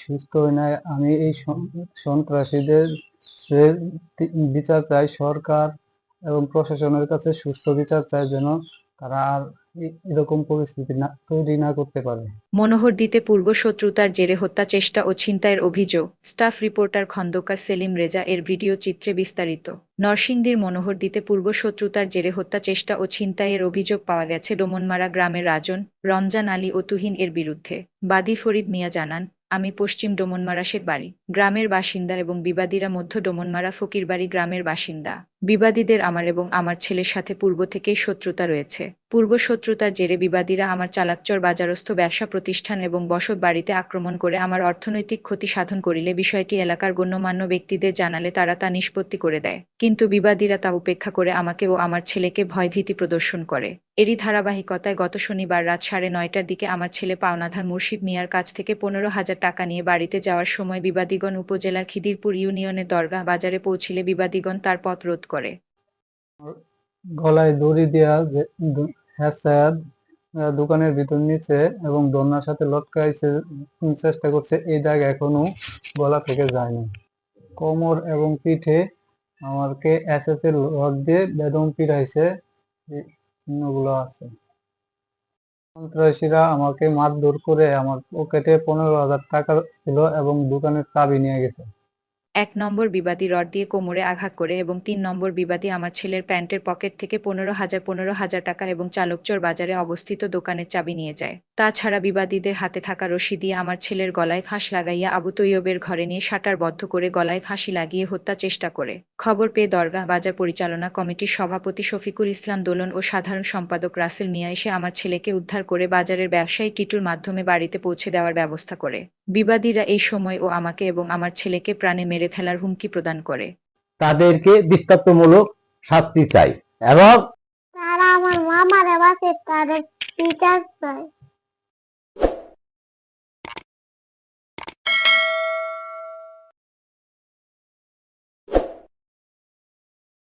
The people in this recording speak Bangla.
সুস্থ হই নাই আমি এই সন্ত্রাসীদের বিচার চাই, সরকার এবং প্রশাসনের কাছে সুস্থ বিচার চাই যেন তারা আর এরকম পরিস্থিতি না, তৈরি না করতে পারে। মনোহরদীতে পূর্ব শত্রুতার জেরে হত্যা চেষ্টা ও ছিনতাইয়ের অভিযোগ। স্টাফ রিপোর্টার খন্দকার সেলিম রেজা এর ভিডিও চিত্রে বিস্তারিত। নরসিংদীর মনোহর দিতে পূর্ব শত্রুতার জেরে হত্যা চেষ্টা ও ছিনতাইয়ের অভিযোগ পাওয়া গেছে ডোমনমারা গ্রামের রাজন রমজান আলী ও তুহিন এর বিরুদ্ধে। বাদী ফরিদ মিয়া জানান আমি পশ্চিম ডোমনমারা শেখ বাড়ি, গ্রামের বাসিন্দা এবং বিবাদীরা মধ্য ডোমনমারা ফকির বাড়ি গ্রামের বাসিন্দা। বিবাদীদের আমার এবং আমার ছেলের সাথে পূর্ব থেকেই শত্রুতা রয়েছে। পূর্ব শত্রুতার জেরে বিবাদীরা আমার চালাকচর বাজারস্থ ব্যবসা প্রতিষ্ঠান এবং বসত বাড়িতে আক্রমণ করে আমার অর্থনৈতিক ক্ষতি সাধন করিলে বিষয়টি এলাকার গণ্যমান্য ব্যক্তিদের জানালে তারা তা নিষ্পত্তি করে দেয়। কিন্তু বিবাদীরা তা উপেক্ষা করে আমাকে ও আমার ছেলেকে ভয়ভীতি প্রদর্শন করে। এরই ধারাবাহিকতায় গত শনিবার রাত সাড়ে নয়টার দিকে আমার ছেলে পাওনাধার মুর্শিদ মিয়ার কাছ থেকে পনেরো হাজার টাকা নিয়ে বাড়িতে যাওয়ার সময় বিবাদীগণ উপজেলার খিদিরপুর ইউনিয়নের দরগাহ বাজারে পৌঁছিলে বিবাদীগণ তার পথ রোধ করে। গলায় দড়ি দেওয়া হ্যাসাদ দোকানের ভিতর নিচে এবং দন্নার সাথে লটকাইছে চেষ্টা করছে, এই দাগ এখনও গলা থেকে যায়নি। কোমর এবং পিঠে আমাকে এর রড দিয়ে বেদম পিড়াইছে চিহ্নগুলো আছে। সন্ত্রাসীরা আমাকে মারধর করে আমার পকেটে পনেরো হাজার টাকা ছিল এবং দোকানের চাবি নিয়ে গেছে। এক নম্বর বিবাদী রড দিয়ে কোমরে আঘাত করে এবং তিন নম্বর বিবাদী আমার ছেলের প্যান্টের পকেট থেকে পনেরো হাজার পনেরো হাজার টাকা এবং চালকচর বাজারে অবস্থিত দোকানের চাবি নিয়ে যায়। তাছাড়া বিবাদীদের হাতে থাকা রশি দিয়ে আমার ছেলের গলায় ফাঁস লাগাইয়া আবু তৈয়বের ঘরে নিয়ে শাটার বদ্ধ করে গলায় ফাঁসি লাগিয়ে হত্যা চেষ্টা করে। খবর পেয়ে দরগাহ বাজার পরিচালনা কমিটির সভাপতি শফিকুল ইসলাম দোলন ও সাধারণ সম্পাদক রাসেল মিয়া এসে আমার ছেলেকে উদ্ধার করে বাজারের ব্যবসায়ী টিটুর মাধ্যমে বাড়িতে পৌঁছে দেওয়ার ব্যবস্থা করে। বিবাদীরা এই সময় ও আমাকে এবং আমার ছেলেকে প্রাণে মেরে ফেলার হুমকি প্রদান করে। তাদেরকে দৃষ্টান্তমূলক শাস্তি চাই এবং তারা আমার মামারে বাসে তাদের টিচার চাই